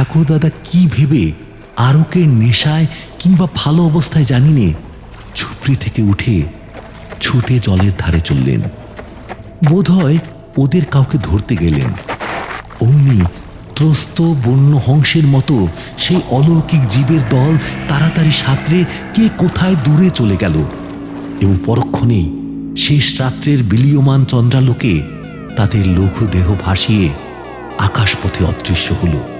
ঠাকুরদাদা কি ভেবে আরকের নেশায় কিংবা ভালো অবস্থায় জানি নে ঝুপড়ি থেকে উঠে ছুটে জলের ধারে চললেন। বোধহয় ওদের কাউকে ধরতে গেলেন। অমনি ত্রস্ত বন্য হংসের মতো সেই অলৌকিক জীবের দল তাড়াতাড়ি সাঁতরে কে কোথায় দূরে চলে গেল এবং পরক্ষণেই শেষ রাত্রের বিলীয়মান চন্দ্রালোকে তাদের লঘু দেহ ভাসিয়ে আকাশপথে অদৃশ্য হলো।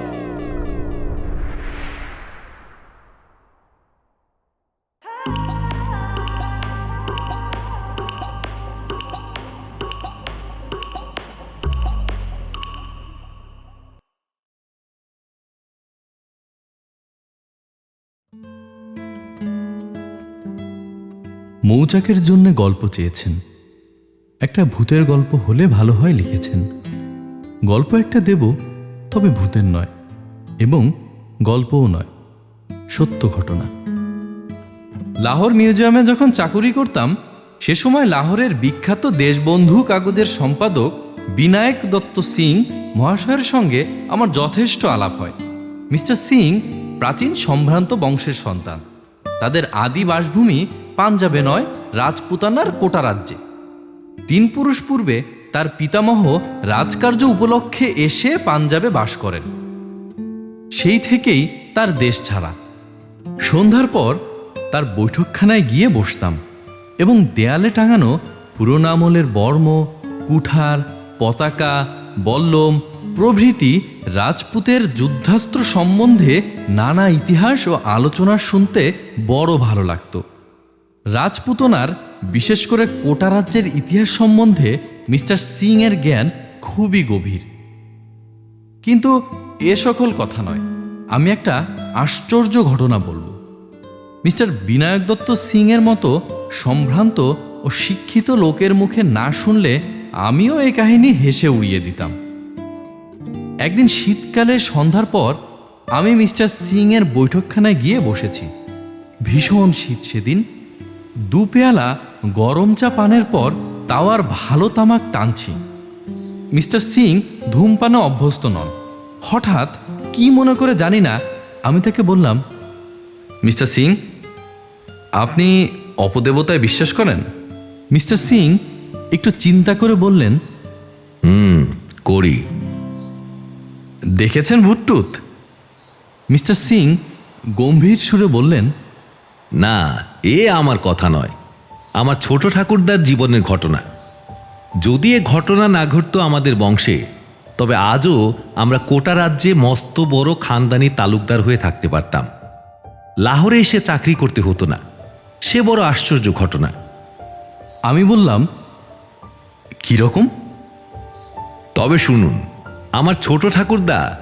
মৌচাকের জন্য গল্প চেয়েছেন। একটা ভূতের গল্প হলে ভালো হয় লিখেছেন। গল্প একটা দেব, তবে ভূতের নয়, এবং গল্পও নয়, সত্য ঘটনা। লাহোর মিউজিয়ামে যখন চাকুরি করতাম, সে সময় লাহোরের বিখ্যাত দেশবন্ধু কাগজের সম্পাদক বিনায়ক দত্ত সিং মহাশয়ের সঙ্গে আমার যথেষ্ট আলাপ হয়। মিস্টার সিং প্রাচীন সম্ভ্রান্ত বংশের সন্তান। তাদের আদি বাসভূমি পাঞ্জাবে নয়, রাজপুতানার কোটা রাজ্যে। তিন পুরুষ পূর্বে তার পিতামহ রাজকার্য উপলক্ষে এসে পাঞ্জাবে বাস করেন। সেই থেকেই তার দেশ ছাড়া। সন্ধ্যার পর তার বৈঠকখানায় গিয়ে বসতাম এবং দেয়ালে টাঙানো পুরোনো আমলের বর্ম, কুঠার, পতাকা, বল্লম প্রভৃতি রাজপুতের যুদ্ধাস্ত্র সম্বন্ধে নানা ইতিহাস ও আলোচনা শুনতে বড় ভালো লাগতো। রাজপুতনার, বিশেষ করে কোটা রাজ্যের ইতিহাস সম্বন্ধে মিস্টার সিং এর জ্ঞান খুবই গভীর। কিন্তু এ সকল কথা নয়, আমি একটা আশ্চর্য ঘটনা বলব। মিস্টার বিনায়ক দত্ত সিং এর মতো সম্ভ্রান্ত ও শিক্ষিত লোকের মুখে না শুনলে আমিও এ কাহিনী হেসে উড়িয়ে দিতাম। একদিন শীতকালে সন্ধ্যার পর আমি মিস্টার সিং এর বৈঠকখানায় গিয়ে বসেছি। ভীষণ শীত সেদিন দু পেয়ালা গরম চা পানের পর তাও আর ভালো তামাক টানছি। মিস্টার সিং ধূমপানে অভ্যস্ত নন। হঠাৎ কি মনে করে জানি না আমি তাকে বললাম মিস্টার সিং আপনি অপদেবতায় বিশ্বাস করেন? মিস্টার সিং একটু চিন্তা করে বললেন হুম করি। দেখেছেন ভুট্টুত? মিস্টার সিং গম্ভীর সুরে বললেন না এ আমার কথা নয়। আমার ছোট ঠাকুরদার জীবনের ঘটনা। যদি এ ঘটনা না ঘটত আমাদের বংশে তবে আজও আমরা কোটা রাজ্যে মস্ত বড় খানদানি তালুকদার হয়ে থাকতে পারতাম। লাহোরে এসে চাকরি করতে হতো না। সে বড় আশ্চর্য ঘটনা। আমি বললাম কীরকম তবে শুনুন আমার ছোট ঠাকুরদা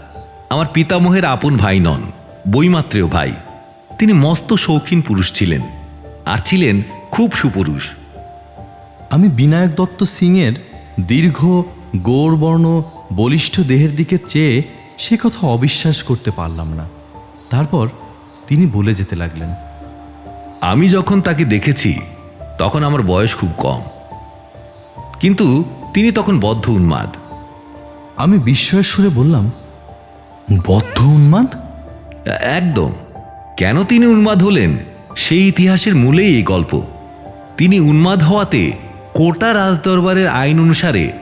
আমার পিতামহের আপন ভাই নন বইমাত্রেয় ভাই। তিনি মস্ত শৌখিন পুরুষ ছিলেন। আর ছিলেন খুব সুপুরুষ। আমি বিনায়ক দত্ত সিংয়ের দীর্ঘ গৌরবর্ণ বলিষ্ঠ দেহের দিকে চেয়ে সে কথা অবিশ্বাস করতে পারলাম না। তারপর তিনি বলে যেতে লাগলেন আমি যখন তাকে দেখেছি তখন আমার বয়স খুব কম। কিন্তু তিনি তখন বদ্ধ উন্মাদ। আমি বিস্ময়ের সুরে বললাম বদ্ধ উন্মাদ? একদম। কেন তিনি উন্মাদ হলেন? সেই ইতিহাসের মূলেই এই গল্প। তিনি উন্মাদ হওয়াতে কোটা রাজদরবারের আইন অনুসারে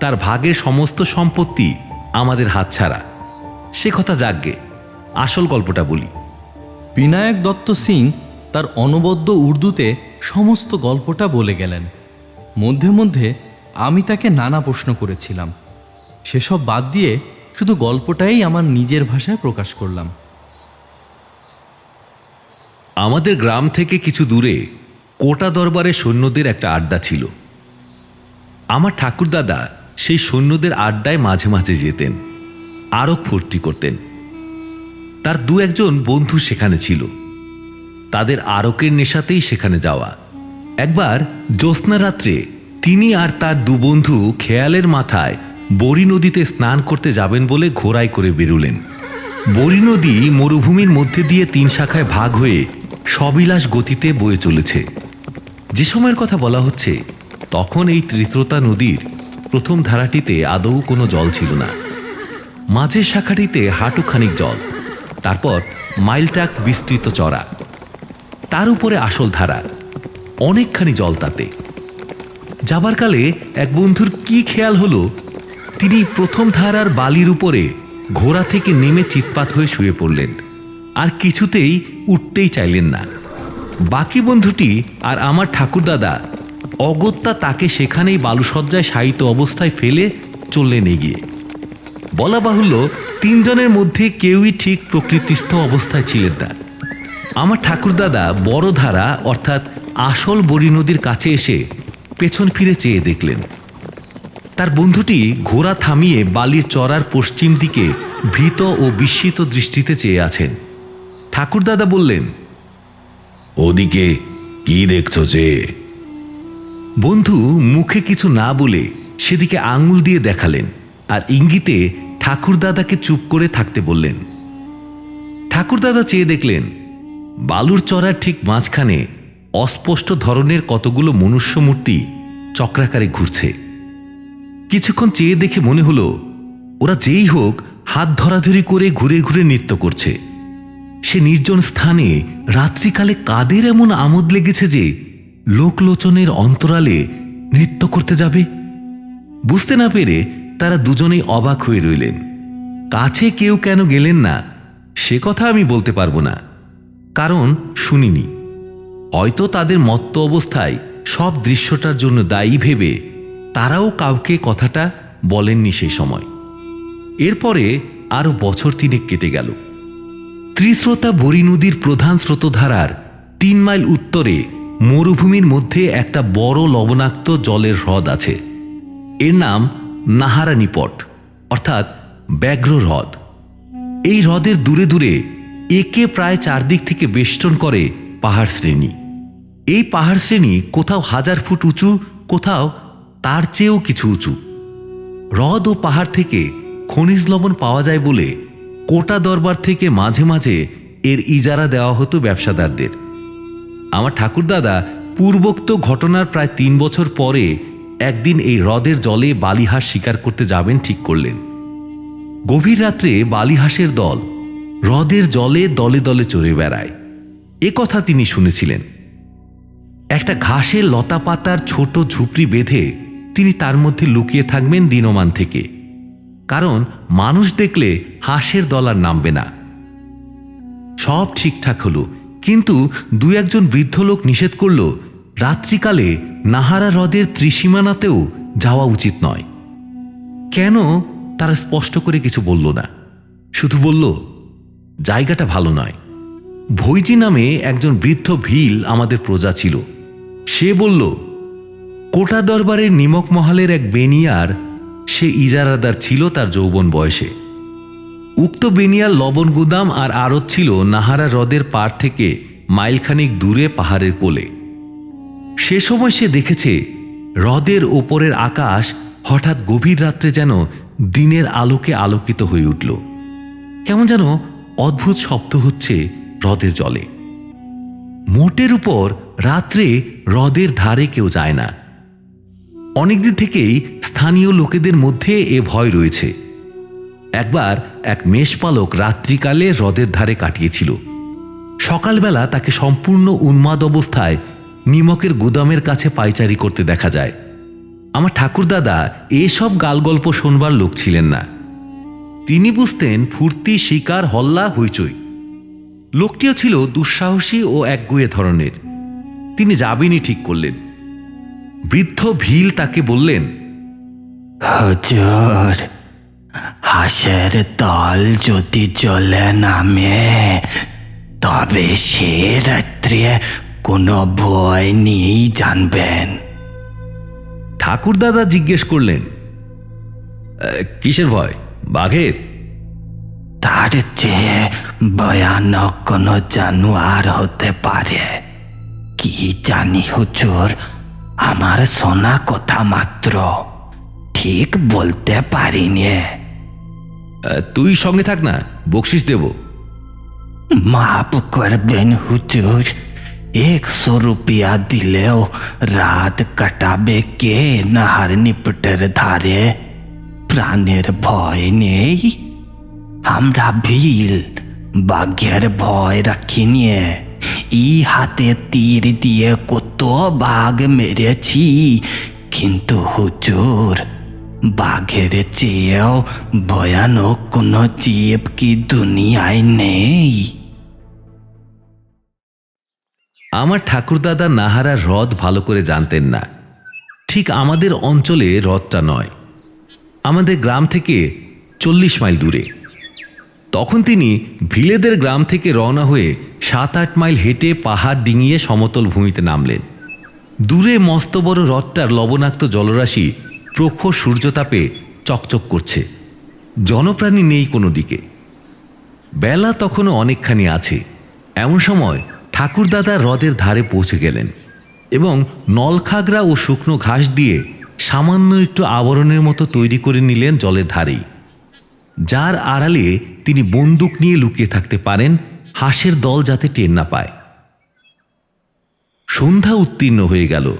তার ভাগের সমস্ত সম্পত্তি আমাদের হাতছাড়া সে কথা যাগ্গে আসল গল্পটা বলি। বিনায়ক দত্ত সিং তার অনবদ্য উর্দুতে সমস্ত গল্পটা বলে গেলেন। মধ্যে মধ্যে আমি তাকে নানা প্রশ্ন করেছিলাম। সেসব বাদ দিয়ে শুধু গল্পটাই আমার নিজের ভাষায় প্রকাশ করলাম। আমাদের গ্রাম থেকে কিছু দূরে কোটা দরবারে সৈন্যদের একটা আড্ডা ছিল। আমার ঠাকুরদাদা সেই সৈন্যদের আড্ডায় মাঝে মাঝে যেতেন আরও ফুর্তি করতেন। তার দু একজন বন্ধু সেখানে ছিল। তাদের আরকের নেশাতেই সেখানে যাওয়া। একবার জ্যোৎস্না রাত্রে তিনি আর তার দু বন্ধু খেয়ালের মাথায় বড়ি নদীতে স্নান করতে যাবেন বলে ঘোড়ায় করে বেরুলেন। বড়ি নদী মরুভূমির মধ্যে দিয়ে তিন শাখায় ভাগ হয়ে সবিলাস গতিতে বয়ে চলেছে। যে সময়ের কথা বলা হচ্ছে, তখন এই ত্রিত্রতা নদীর প্রথম ধারাটিতে আদৌ কোনো জল ছিল না। মাঝের শাখাটিতে হাঁটুখানিক জল, তারপর মাইলটাক বিস্তৃত চড়া। তার উপরে আসল ধারা, অনেকখানি জল তাতে। যাবার কালে এক বন্ধুর কি খেয়াল হলো, তিনি প্রথম ধারার বালির উপরে ঘোড়া থেকে নেমে চিৎপাত হয়ে শুয়ে পড়লেন। আর কিছুতেই উঠতেই চাইলেন না। বাকি বন্ধুটি আর আমার ঠাকুরদাদা অগত্যা তাকে সেখানেই বালুসজ্জায় শায়িত অবস্থায় ফেলে চললেন এগিয়ে। বলা বাহুল্য তিনজনের মধ্যে কেউই ঠিক প্রকৃতিস্থ অবস্থায় ছিলেন না। আমার ঠাকুরদাদা বড় ধারা অর্থাৎ আসল বড়ি নদীর কাছে এসে পেছন ফিরে চেয়ে দেখলেন। তার বন্ধুটি ঘোড়া থামিয়ে বালির চড়ার পশ্চিম দিকে ভীত ও বিস্মিত দৃষ্টিতে চেয়ে আছেন। ঠাকুরদাদা বললেন, ওদিকে কি দেখছ যে? বন্ধু মুখে কিছু না বলে সেদিকে আঙুল দিয়ে দেখালেন আর ইঙ্গিতে ঠাকুরদাদাকে চুপ করে থাকতে বললেন। ঠাকুরদাদা চেয়ে দেখলেন, বালুর চড়ার ঠিক মাঝখানে অস্পষ্ট ধরনের কতগুলো মনুষ্য মূর্তি চক্রাকারে ঘুরছে। কিছুক্ষণ চেয়ে দেখে মনে হলো, ওরা যেই হোক হাত ধরাধরি করে ঘুরে ঘুরে নৃত্য করছে। সে নির্জন স্থানে রাত্রিকালে কাদের এমন আমোদ লেগেছে যে লোকলোচনের অন্তরালে নৃত্য করতে যাবে? বুঝতে না পেরে তারা দুজনেই অবাক হয়ে রইলেন। কাছে কেউ কেন গেলেন না, সে কথা আমি বলতে পারব না। কারণ শুনিনি। হয়তো তাদের মত্ত অবস্থায় সব দৃশ্যটার জন্য দায়ী ভেবে তারাও কাউকে কথাটা বলেননি সেই সময়। এরপরে আরও বছর তিনেক কেটে গেল। ত্রিস্রোতা বরি নদীর প্রধান স্রোতধারার তিন মাইল উত্তরে মরুভূমির মধ্যে একটা বড় লবণাক্ত জলের হ্রদ আছে। এর নাম নাহারা নিপট অর্থাৎ ব্যাঘ্র হ্রদ। এই হ্রদের দূরে দূরে একে প্রায় চারদিক থেকে বেষ্টন করে পাহাড় শ্রেণি। এই পাহাড় শ্রেণি কোথাও হাজার ফুট উঁচু, কোথাও তার চেয়েও কিছু উঁচু। হ্রদ ও পাহাড় থেকে খনিজ লবণ পাওয়া যায় বলে কোটা দরবার থেকে মাঝে মাঝে এর ইজারা দেওয়া হতো ব্যবসাদারদের। আমার ঠাকুরদাদা পূর্বোক্ত ঘটনার প্রায় তিন বছর পরে একদিন এই হ্রদের জলে বালিহাঁস শিকার করতে যাবেন ঠিক করলেন। গভীর রাত্রে বালিহাঁসের দল হ্রদের জলে দলে দলে চড়ে বেড়ায়। এ কথা তিনি শুনেছিলেন। একটা ঘাসের লতা পাতার ছোট ঝুপড়ি বেঁধে তিনি তার মধ্যে লুকিয়ে থাকবেন দিনমান থেকে। কারণ মানুষ দেখলে হাঁসের দল আর নামবে না। সব ঠিকঠাক হলো, কিন্তু দু একজন বৃদ্ধ লোক নিষেধ করল, রাত্রিকালে নাহারা হ্রদের ত্রিসীমানাতেও যাওয়া উচিত নয়। কেন? তারা স্পষ্ট করে কিছু বলল না। শুধু বলল, জায়গাটা ভালো নয়। ভৈজি নামে একজন বৃদ্ধ ভিল আমাদের প্রজা ছিল। সে বলল, কোটা দরবারের নিমক মহালের এক বেনিয়ার সে ইজারাদার ছিল তার যৌবন বয়সে। উক্ত বেনিয়ার লবণ গুদাম আর আড়ত ছিল নাহারা হ্রদের পার থেকে মাইলখানিক দূরে পাহাড়ের কোলে। সে সময় সে দেখেছে হ্রদের ওপরের আকাশ হঠাৎ গভীর রাত্রে যেন দিনের আলোকে আলোকিত হয়ে উঠল। কেমন যেন অদ্ভুত শব্দ হচ্ছে হ্রদের জলে। মোটের উপর রাত্রে হ্রদের ধারে কেউ যায় না। অনেকদিন থেকেই স্থানীয় লোকেদের মধ্যে এ ভয় রয়েছে। একবার এক মেষপালক রাত্রিকালে হ্রদের ধারে কাটিয়েছিল। সকালবেলা তাকে সম্পূর্ণ উন্মাদ অবস্থায় নিমকের গুদামের কাছে পাইচারি করতে দেখা যায়। আমার ঠাকুরদাদা এসব গালগল্প শোনবার লোক ছিলেন না। তিনি বুঝতেন ফুর্তি, শিকার, হল্লা, হইচই। লোকটিও ছিল দুঃসাহসী ও একগুয়ে ধরনের। তিনি যাবেনই ঠিক করলেন। বৃদ্ধ ভিল তাকে বললেন হুজুর হাঁসের দল যদি জলে নামে তবে সে রাত্রে কোনো ভয় নেই জানবেন। ঠাকুরদাদা জিজ্ঞেস করলেন "আহ, কিসের ভয়? বাঘের? তার চেয়ে ভয়ানক কোনো জানোয়ার হতে পারে। কি জানি হুজুর আমার শোনা কথা মাত্র। ঠিক বলতে পারিনি। তুই সঙ্গে থাক না বকশিস দেব। মাফ করবেন হুজুর একশো রুপিয়া দিলেও রাত কাটাবে কে নাহার নিপটের ধারে? প্রাণের ভয় নেই। আমরা ভিল বাঘের ভয় রাখি নিয়ে ই হাতে তীর দিয়ে কত বাঘ মেরেছি। কিন্তু হুজুর, বাঘের চেয়েও ভয়ানক কোনো জীব কি দুনিয়ায় নেই? আমার ঠাকুরদাদা নাহারা হ্রদ ভালো করে জানতেন না। ঠিক আমাদের অঞ্চলে হ্রদটা নয়। আমাদের গ্রাম থেকে চল্লিশ মাইল দূরে। তখন তিনি ভিলেদের গ্রাম থেকে রওনা হয়ে সাত আট মাইল হেঁটে পাহাড় ডিঙিয়ে সমতল ভূমিতে নামলেন। দূরে মস্ত বড় হ্রদটার লবণাক্ত জলরাশি প্রখর সূর্যতাপে চকচক করছে। জনপ্রাণী নেই কোনো দিকে। বেলা তখনও অনেকখানি আছে। এমন সময় ঠাকুরদাদা হ্রদের ধারে পৌঁছে গেলেন এবং নলখাগড়া ও শুকনো ঘাস দিয়ে সামান্য একটু আবরণের মতো তৈরি করে নিলেন জলের ধারেই। যার আড়ালে তিনি বন্দুক নিয়ে লুকিয়ে থাকতে পারেন হাঁসের দল যাতে টের না পায়। সন্ধ্যা উত্তীর্ণ হয়ে গেল।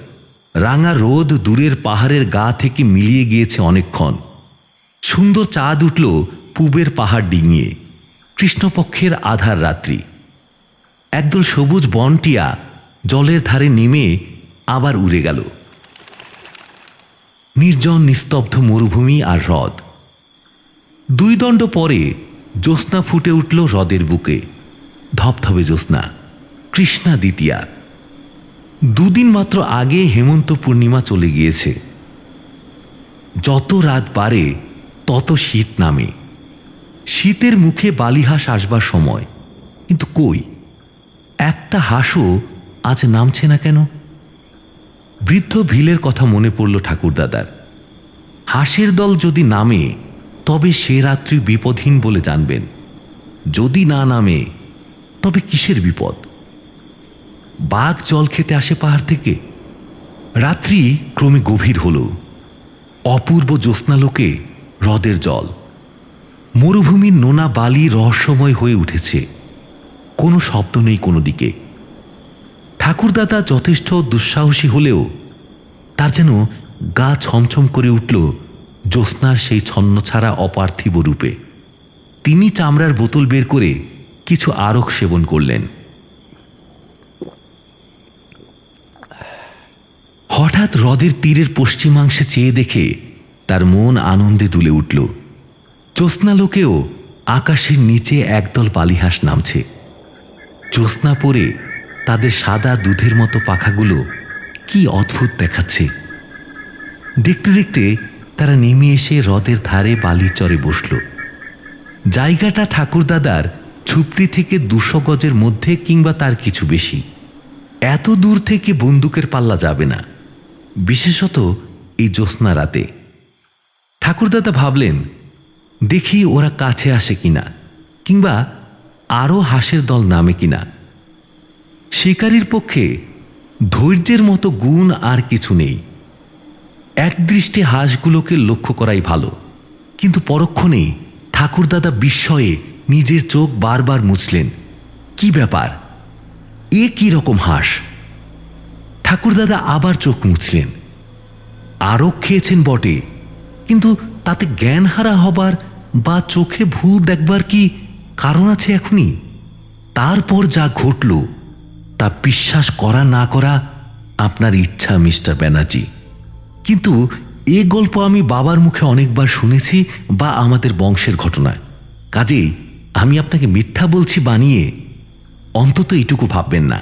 রাঙা রোদ দূরের পাহাড়ের গা থেকে মিলিয়ে গিয়েছে অনেকক্ষণ। সুন্দর চাঁদ উঠল পূবের পাহাড় ডিঙিয়ে। কৃষ্ণপক্ষের আধার রাত্রি। একদল সবুজ বনটিয়া জলের ধারে নেমে আবার উড়ে গেল। নির্জন, নিস্তব্ধ মরুভূমি আর হ্রদ। দুই দণ্ড পরে জ্যোৎস্না ফুটে উঠল হ্রদের বুকে। ধপধপে জ্যোৎস্না, কৃষ্ণা দ্বিতীয়া। দুদিন মাত্র আগে হেমন্ত পূর্ণিমা চলে গিয়েছে। যত রাত বাড়ে, তত শীত নামে। শীতের মুখে বালিহাঁস আসবার সময়। কিন্তু কই? একটা হাঁসও আজ নামছে না কেন? বৃদ্ধ ভিলের কথা মনে পড়ল ঠাকুরদাদার। হাঁসের দল যদি নামে তবে সে রাত্রি বিপদহীন বলে জানবেন। যদি না নামে, তবে কিসের বিপদ? বাঘ জল খেতে আসে পাহাড় থেকে। রাত্রি ক্রমে গভীর হলো। অপূর্ব জ্যোৎস্নালোকে হ্রদের জল। মরুভূমির নোনা বালি রহস্যময় হয়ে উঠেছে। কোনো শব্দ নেই কোনো দিকে। ঠাকুরদাদা যথেষ্ট দুঃসাহসী হলেও তার যেন গা ছমছম করে উঠল জ্যোৎস্নার সেই ছন্নছাড়া অপার্থিব রূপে। তিনি চামড়ার বোতল বের করে কিছু আরক সেবন করলেন। হঠাৎ হ্রদের তীরের পশ্চিমাংশে চেয়ে দেখে তার মন আনন্দে দুলে উঠল। জ্যোৎস্নালোকেও আকাশের নিচে একদল বালিহাঁস নামছে। জ্যোৎস্না পরে তাদের সাদা দুধের মতো পাখাগুলো কি অদ্ভুত দেখাচ্ছে। দেখতে দেখতে তারা নেমে এসে হ্রদের ধারে বালির চরে বসল। জায়গাটা ঠাকুরদাদার ঝুপড়ি থেকে দুশো গজের মধ্যে কিংবা তার কিছু বেশি। এত দূর থেকে বন্দুকের পাল্লা যাবে না। বিশেষত এই জ্যোৎস্না রাতে। ঠাকুরদাদা ভাবলেন, দেখি ওরা কাছে আসে কিনা, কিংবা আরও হাঁসের দল নামে কিনা। শিকারীর পক্ষে ধৈর্যের মতো গুণ আর কিছু নেই। একদৃষ্টে হাঁসগুলোকে লক্ষ্য করাই ভালো। কিন্তু পরক্ষণেই ঠাকুরদাদা বিস্ময়ে নিজের চোখ বারবার মুছলেন। কি ব্যাপার? এ কি রকম হাঁস? ঠাকুরদাদা আবার চোখ মুছলেন। আরও খেয়েছেন বটে, কিন্তু তাতে জ্ঞান হারা হবার বা চোখে ভুল দেখবার কি কারণ আছে এখনই তারপর যা ঘটল, তা বিশ্বাস করা না করা আপনার ইচ্ছা, মিস্টার ব্যানার্জি। কিন্তু এ গল্প আমি বাবার মুখে অনেকবার শুনেছি বা আমাদের বংশের ঘটনায়। কাজেই আমি আপনাকে মিথ্যা বলছি বানিয়ে অন্তত এইটুকু ভাববেন না।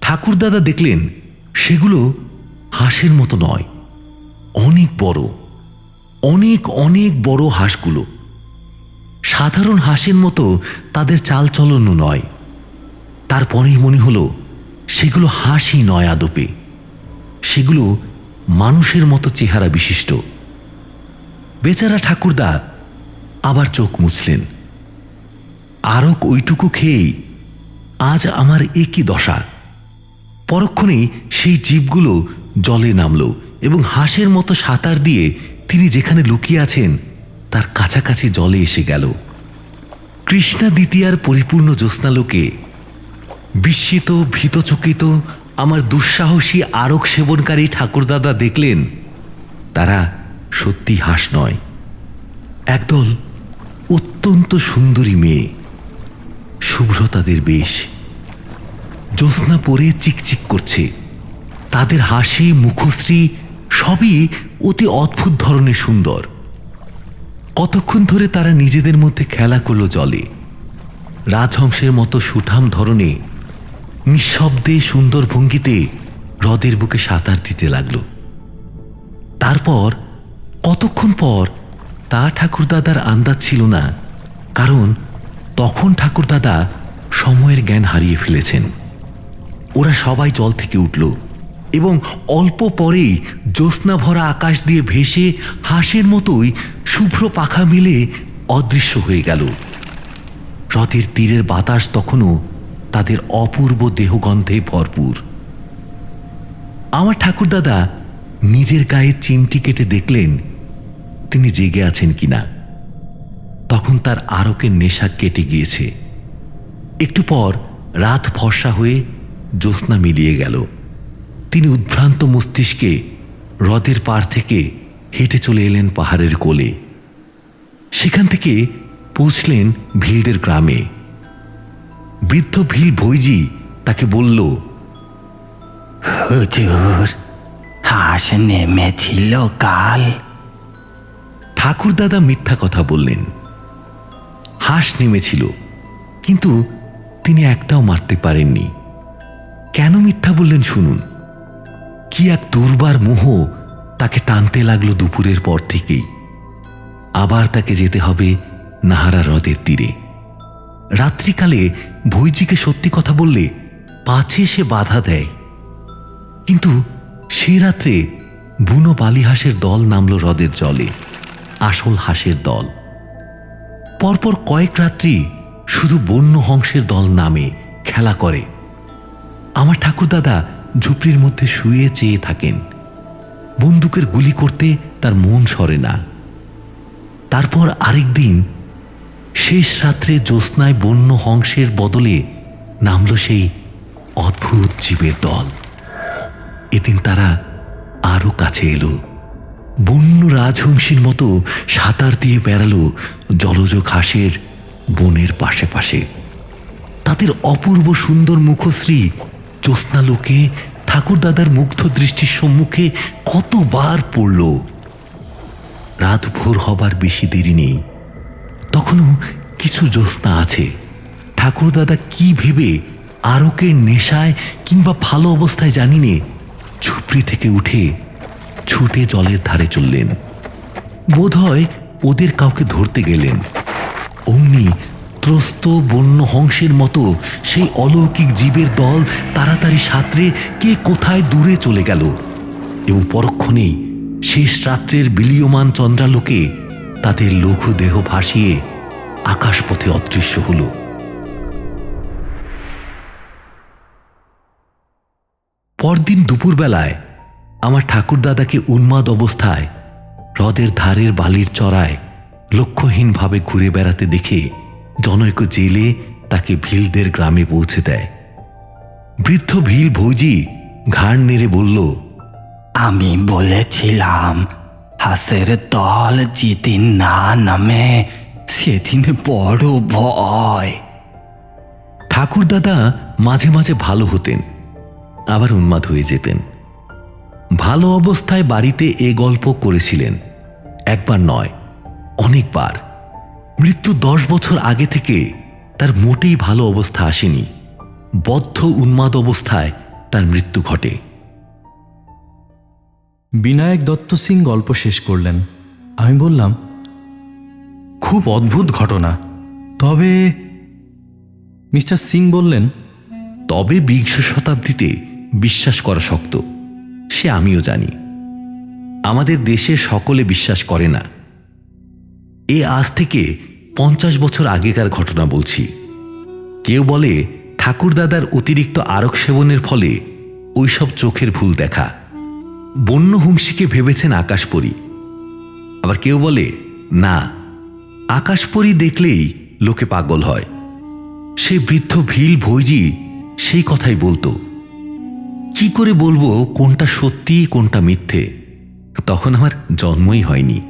ঠাকুরদাদা দেখলেন সেগুলো হাঁসের মতো নয়, অনেক বড়, অনেক অনেক বড় হাঁসগুলো। সাধারণ হাঁসের মতো তাদের চালচলনও নয়, তারপরেই মনে হলো সেগুলো হাঁসই নয় আদপে। সেগুলো মানুষের মতো চেহারা বিশিষ্ট। বেচারা ঠাকুরদা আবার চোখ মুছলেন। আরক ওইটুকু খেয়েই আজ আমার একই দশা। পরক্ষণেই সেই জীবগুলো জলে নামল এবং হাঁসের মতো সাঁতার দিয়ে তিনি যেখানে লুকিয়ে আছেন, তার কাছাকাছি জলে এসে গেল। কৃষ্ণা দ্বিতীয়ার পরিপূর্ণ জ্যোৎস্নালোকে বিস্মিত, ভীতচকিত আমার দুঃসাহসী আরক সেবনকারী ঠাকুরদাদা দেখলেন, তারা সত্যি হাস নয়। একদল অত্যন্ত সুন্দরী মেয়ে শুভ্র তাদের বেশ। জ্যোৎস্না পরে চিকচিক করছে। তাদের হাসি, মুখশ্রী সবই অতি অদ্ভুত ধরনের সুন্দর। কতক্ষণ ধরে তারা নিজেদের মধ্যে খেলা করল জলে। রাজহংসের মতো সুঠাম ধরনে নিঃশব্দে সুন্দর ভঙ্গিতে হ্রদের বুকে সাঁতার দিতে লাগল। তারপর, কতক্ষণ পর তা ঠাকুরদাদার আন্দাজ ছিল না, কারণ তখন ঠাকুরদাদা সময়ের জ্ঞান হারিয়ে ফেলেছেন। ওরা সবাই জল থেকে উঠল এবং অল্প পরেই জ্যোৎস্না ভরা আকাশ দিয়ে ভেসে হাঁসের মতোই শুভ্র পাখা মিলে অদৃশ্য হয়ে গেল। হ্রদের তীরের বাতাস তখনও তাদের অপূর্ব দেহগন্ধে ভরপুর। আমার ঠাকুরদাদা নিজের গায়ে চিমটি কেটে দেখলেন তিনি জেগে আছেন কিনা। তখন তার আরকের নেশা কেটে গিয়েছে। একটু পর রাত ফর্সা হয়ে জ্যোৎস্না মিলিয়ে গেল। তিনি উদ্ভ্রান্ত মস্তিষ্কে হ্রদের পার থেকে হেঁটে চলে এলেন পাহাড়ের কোলে। সেখান থেকে পৌঁছলেন ভিলদের গ্রামে। বৃদ্ধ ভিল ভৈজি তাকে বলল হুজুর হাঁস নেমেছিল কাল। ঠাকুরদাদা মিথ্যা কথা বললেন। হাঁস নেমেছিল কিন্তু তিনি একটাও মারতে পারেননি। কেন মিথ্যা বললেন শুনুন। কি এক দুর্বার মোহ তাকে টানতে লাগল দুপুরের পর থেকেই। আবার তাকে যেতে হবে নাহারা হ্রদের তীরে। রাত্রিকালে ভৈজিকে সত্যি কথা বললে পাছে সে বাধা দেয়। কিন্তু সে রাত্রে বুনো বালি হাঁসের দল নামল হ্রদের জলে, আসল হাঁসের দল। পরপর কয়েক রাত্রি শুধু বন্য হংসের দল নামে খেলা করে। আমার ঠাকুরদাদা ঝুপড়ির মধ্যে শুয়ে চেয়ে থাকেন। বন্দুকের গুলি করতে তার মন সরে না। তারপর আরেক দিন শেষ রাত্রে জ্যোৎস্নায় বন্য হংসের বদলে নামল সেই অদ্ভুত জীবের দল। এদিন তারা আরও কাছে এলো। বন্য রাজহংসীর মতো সাঁতার দিয়ে বেড়ালো জলজ ঘাসের বনের পাশে পাশে তাদের অপূর্ব সুন্দর মুখশ্রী জ্যোৎস্নালোকে ঠাকুরদাদার মুগ্ধ দৃষ্টির সম্মুখে কতবার পড়ল। রাত ভোর হবার বেশি দেরি নেই। তখনও কিছু জ্যোৎস্না আছে। ঠাকুরদাদা কি ভেবে আরকের নেশায় কিংবা ভালো অবস্থায় জানি নে ঝুপড়ি থেকে উঠে ছুটে জলের ধারে চললেন। বোধহয় ওদের কাউকে ধরতে গেলেন। অমনি ত্রস্ত বন্য হংসের মতো সেই অলৌকিক জীবের দল তাড়াতাড়ি সাঁতরে কে কোথায় দূরে চলে গেল এবং পরক্ষণেই শেষ রাত্রের বিলীয়মান চন্দ্রালোকে তাদের লঘু দেহ ভাসিয়ে আকাশপথে অদৃশ্য হলো। পরদিন দুপুরবেলায় আমার ঠাকুরদাদাকে উন্মাদ অবস্থায় হ্রদের ধারের বালির চড়ায় লক্ষ্যহীনভাবে ঘুরে বেড়াতে দেখে জনৈক জেলে তাকে ভিলদের গ্রামে পৌঁছে দেয়। বৃদ্ধ ভিল ভৌজি ঘাড় নেড়ে বলল, আমি বলেছিলাম, হাসের দল যেদিন না নামে। সেদিন বড় ভয়। ঠাকুরদাদা মাঝে মাঝে ভালো হতেন, আবার উন্মাদ হয়ে যেতেন। ভালো অবস্থায় বাড়িতে এ গল্প করেছিলেন, একবার নয়, অনেকবার। মৃত্যু দশ বছর আগে থেকে তার মোটেই ভালো অবস্থা আসেনি, বদ্ধ উন্মাদ অবস্থায় তার মৃত্যু ঘটে। বিনায়ক দত্ত সিং গল্প শেষ করলেন। আমি বললাম খুব অদ্ভুত ঘটনা। তবে মিস্টার সিং বললেন, তবে বিংশ শতাব্দীতে বিশ্বাস করা শক্ত, সে আমিও জানি। আমাদের দেশে সকলে বিশ্বাস করে না। এ আজ থেকে পঞ্চাশ বছর আগেকার ঘটনা বলছি। কেউ বলে ঠাকুরদাদার অতিরিক্ত আরক সেবনের ফলে ওইসব চোখের ভুল দেখা। বন্য হুংসিকে ভেবেছেন আকাশপরী। আবার কেউ বলে, না আকাশপরী দেখলেই লোকে পাগল হয়। সে বৃদ্ধ ভিল ভৈজি সেই কথাই বলতো। কি করে বলব কোনটা সত্যি, কোনটা মিথ্যে? তখন আমার জন্মই হয়নি।